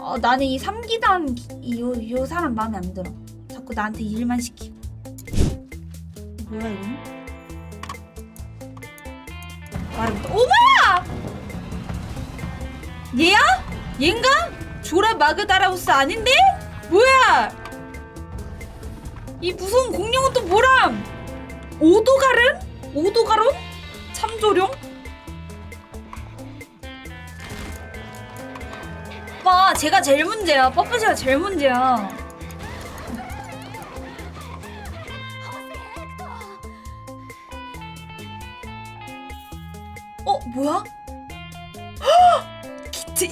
어, 나는 이 3기단 이, 요, 요 사람 마음에 안 들어. 자꾸 나한테 일만 시키고. 뭐야 이거는? 말해부터 오마야! 얘야? 얘인가? 조라 마그다라우스 아닌데? 뭐야? 이 무서운 공룡은 또 뭐람? 오도가른? 오도가론? 참조룡? 봐, 제가 제일 문제야. 퍼프시가 제일 문제야. 어, 뭐야? 헉! 이제,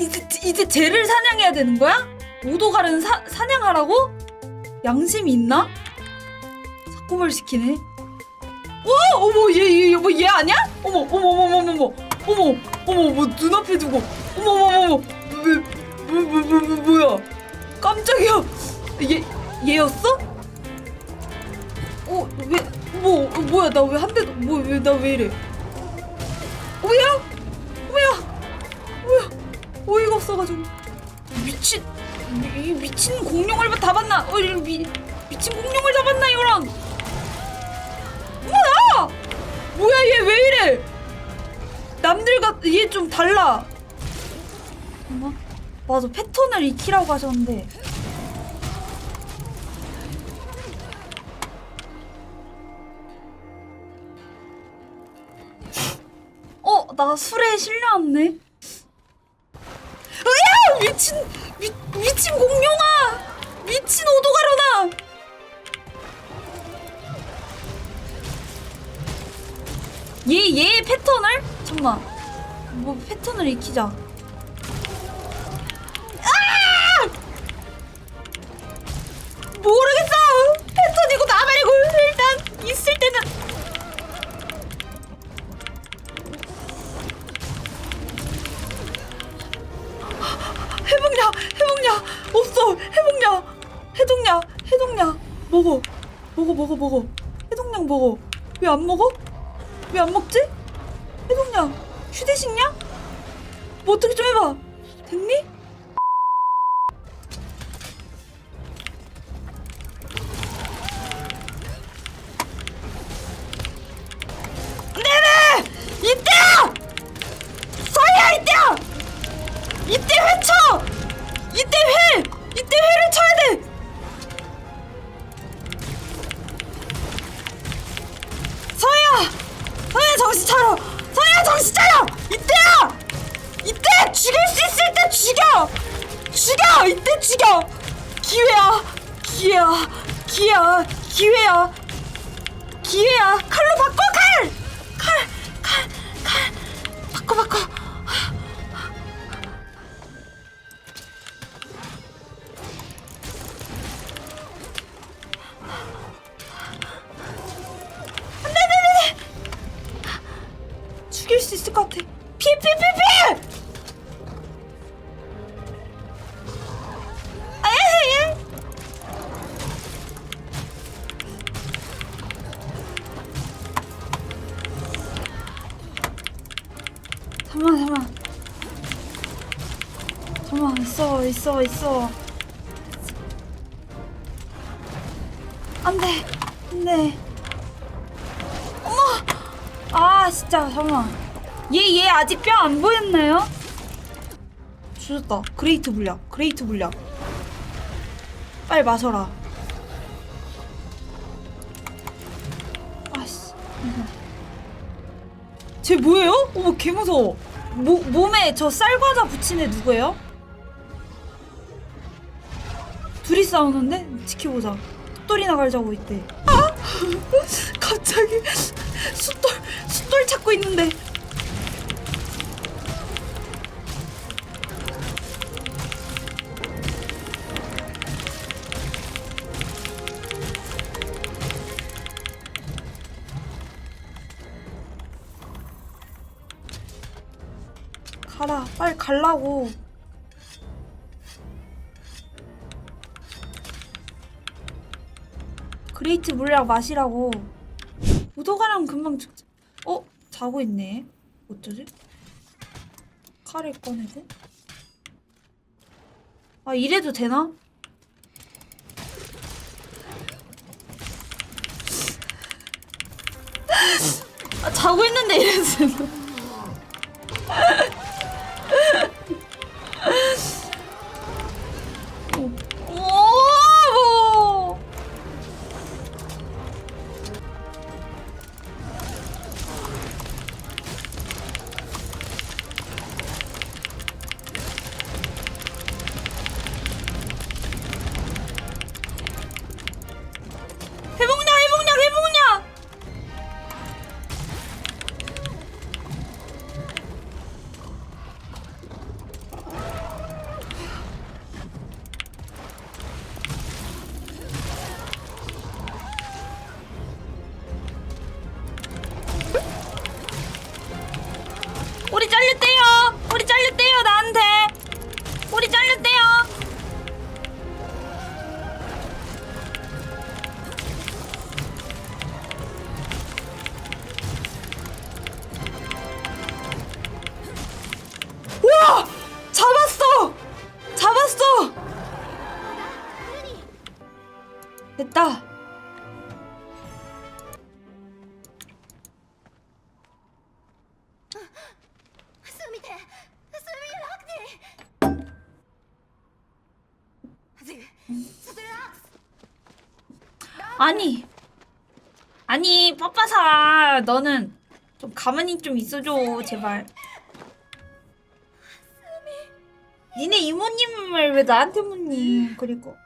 이제, 쟤를 사냥해야 되는 거야? 오도가른 사, 사냥하라고? 양심이 있나? 사고을 시키네. 와, 어머, 얘, 얘, 얘, 뭐, 얘 아니야? 어머, 어머, 어머, 어머, 어머, 어머, 어머, 뭐 눈앞에 두고, 어머, 어머, 어머, 뭐, 뭐, 뭐, 뭐, 뭐, 뭐야? 깜짝이야. 얘, 얘였어? 어, 왜, 뭐, 어, 뭐야, 나 왜 한 대도, 뭐, 왜, 나 왜 이래? 뭐야? 뭐야? 뭐야? 어이가 없어가지고. 미친, 미, 이 미친 공룡을 다 봤나? 어, 이 미, 미친 공룡을 잡았나, 이거랑? 뭐야? 뭐야, 얘 왜 이래? 남들과 얘 좀 달라. 엄마? 맞아, 패턴을 익히라고 하셨는데. 어, 나 술에 실려왔네. 으야! 미친, 미, 미친 공룡아! 미친 오도가로나! 얘, 얘의 패턴을? 잠깐만. 뭐 패턴을 익히자. 모르겠어! 패턴이고 나발이고 일단 있을 때는. 해먹냐? 해먹냐? 없어. 해먹냐? 해독냐? 해독냐? 먹어. 먹어 먹어 먹어. 해독약 먹어. 왜 안 먹어? 왜 안 먹지? 해독약 휴대식량? 뭐 어떻게 좀 해봐. 됐니? 회 쳐! 이때 회! 이때 회를 쳐야 돼! 서야! 서야 정신 차려! 서야 정신 차려! 이때야! 이때 죽일 수 있을 때 죽여! 죽여! 이때 죽여! 기회야! 기회야! 기회야! 기회야! 기회야! 칼로 바꿔 칼! 칼! 칼! 칼! 바꿔 바꿔! 잠만 잠만. 잠만 있어 있어 있어. 안돼 안돼. 어머. 아 진짜 잠깐만 얘 얘 아직 뼈 안 보였나요? 주셨다 그레이트 물약 그레이트 물약 빨리 마셔라 아씨 쟤 뭐예요? 어머 개 무서워 모, 몸에 저 쌀과자 붙인 애 누구예요? 둘이 싸우는데? 지켜보자 숫돌이나 갈자고 있대 아! 갑자기 숫돌 숫돌 찾고 있는데 가라 빨리 갈라고 그레이트 물약 마시라고 우도가랑 금방 죽자 어? 자고 있네 어쩌지? 칼을 꺼내고 아 이래도 되나? 아, 자고 있는데 이랬어. 우리 잘렸대요 우리 잘렸대요 나한테 우리 잘렸대요 우와! 잡았어! 잡았어! 됐다. 아니. 아니, 빠빠사. 너는 좀 가만히 좀 있어줘, 제발. 니네 이모님을 왜 나한테 묻니? 그리고.